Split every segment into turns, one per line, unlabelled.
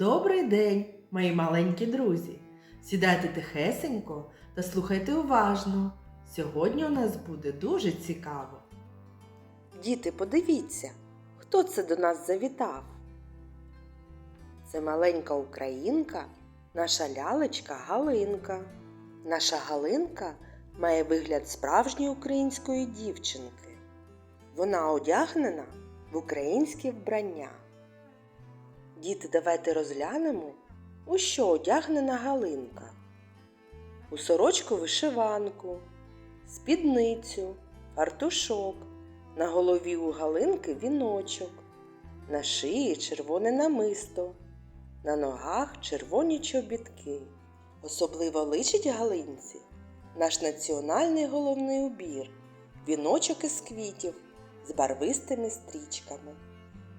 Добрий день, мої маленькі друзі! Сідайте тихесенько та слухайте уважно. Сьогодні у нас буде дуже цікаво.
Діти, подивіться, хто це до нас завітав? Це маленька українка, наша лялечка Галинка. Наша Галинка має вигляд справжньої української дівчинки. Вона одягнена в українське вбрання. Діти, давайте розглянемо, у що одягнена Галинка. У сорочку вишиванку, спідницю, фартушок. На голові у Галинки віночок, на шиї червоне намисто, на ногах червоні чобітки. Особливо личить Галинці наш національний головний убір, віночок із квітів з барвистими стрічками.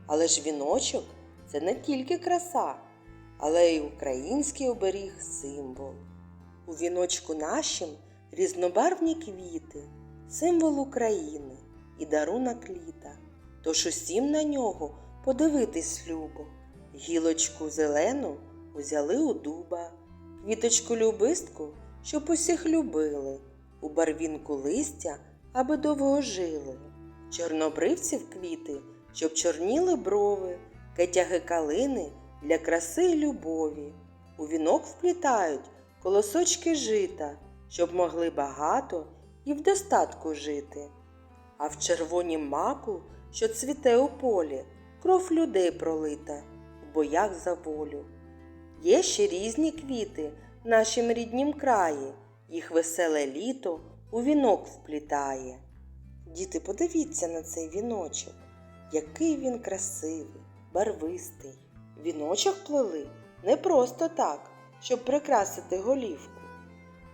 Але ж віночок це не тільки краса, але й український оберіг символ. У віночку нашим різнобарвні квіти, символ України і дарунок літа. Тож усім на нього подивитись любо. Гілочку зелену узяли у дуба, квіточку любистку, щоб усіх любили, у барвінку листя, аби довго жили. Чорнобривців квіти, щоб чорніли брови, кетяги калини для краси й любові. У вінок вплітають колосочки жита, щоб могли багато і в достатку жити. А в червонім маку, що цвіте у полі, кров людей пролита в боях за волю. Є ще різні квіти в нашім ріднім краї, їх веселе літо у вінок вплітає. Діти, подивіться на цей віночок, який він красивий, барвистий. Віночок плели не просто так, щоб прикрасити голівку.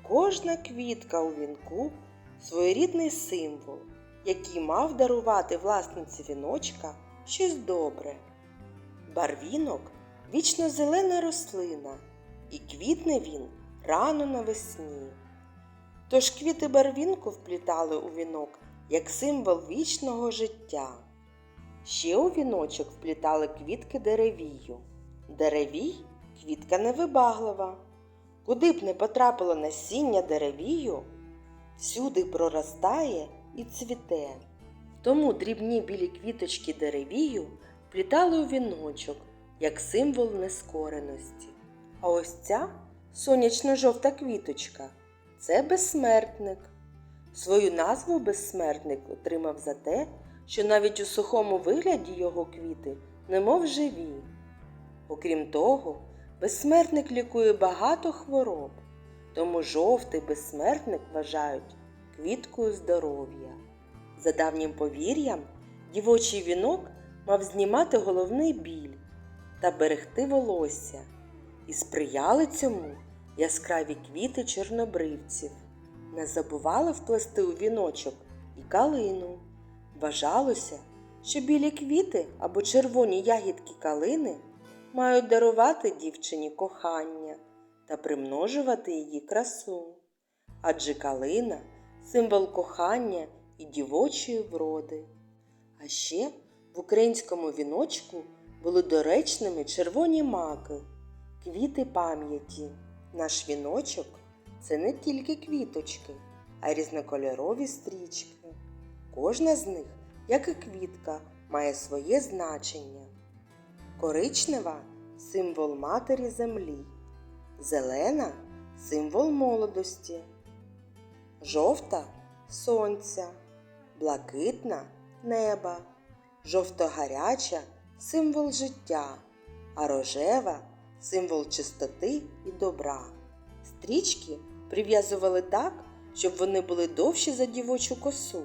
Кожна квітка у вінку своєрідний символ який мав дарувати власниці віночка щось добре. Барвінок вічно зелена рослина, і квітне він рано навесні. Тож квіти барвінку вплітали у вінок як символ вічного життя. Ще у віночок вплітали квітки деревію. Деревій квітка невибаглива. Куди б не потрапило насіння деревію, всюди проростає і цвіте. Тому дрібні білі квіточки деревію вплітали у віночок як символ нескореності. А ось ця сонячно-жовта квіточка це безсмертник. Свою назву безсмертник отримав за те, що навіть у сухому вигляді його квіти немов живі. Окрім того, безсмертник лікує багато хвороб, тому жовтий безсмертник вважають квіткою здоров'я. За давнім повір'ям, дівочий вінок мав знімати головний біль та берегти волосся, і сприяли цьому яскраві квіти чорнобривців. Не забували вплести у віночок і калину. Вважалося, що білі квіти або червоні ягідки калини мають дарувати дівчині кохання та примножувати її красу. Адже калина символ кохання і дівочої вроди. А ще в українському віночку були доречними червоні маки, квіти пам'яті. Наш віночок це не тільки квіточки, а різнокольорові стрічки. Кожна з них, як і квітка, має своє значення. Коричнева символ матері землі, зелена символ молодості, жовта сонця, блакитна неба, жовто-гаряча символ життя, а рожева символ чистоти і добра. Стрічки прив'язували так, щоб вони були довші за дівочу косу.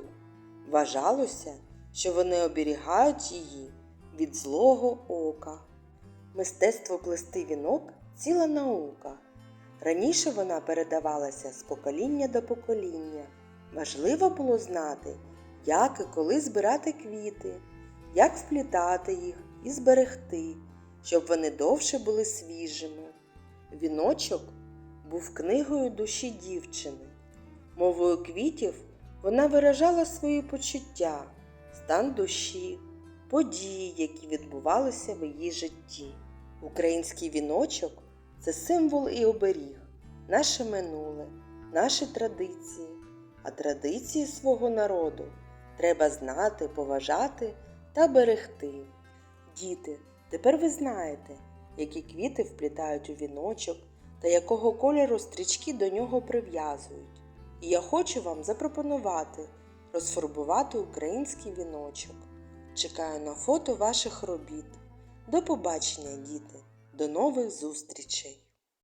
Вважалося, що вони оберігають її від злого ока. Мистецтво плести вінок ціла наука. Раніше вона передавалася з покоління до покоління. Важливо було знати, як і коли збирати квіти, як вплітати їх і зберегти, щоб вони довше були свіжими. Віночок був книгою душі дівчини. Мовою квітів вона виражала свої почуття, стан душі, події, які відбувалися в її житті. Український віночок це символ і оберіг, наше минуле, наші традиції. А традиції свого народу треба знати, поважати та берегти. Діти, тепер ви знаєте, які квіти вплітають у віночок та якого кольору стрічки до нього прив'язують. І я хочу вам запропонувати розфарбувати український віночок. Чекаю на фото ваших робіт. До побачення, діти! До нових зустрічей!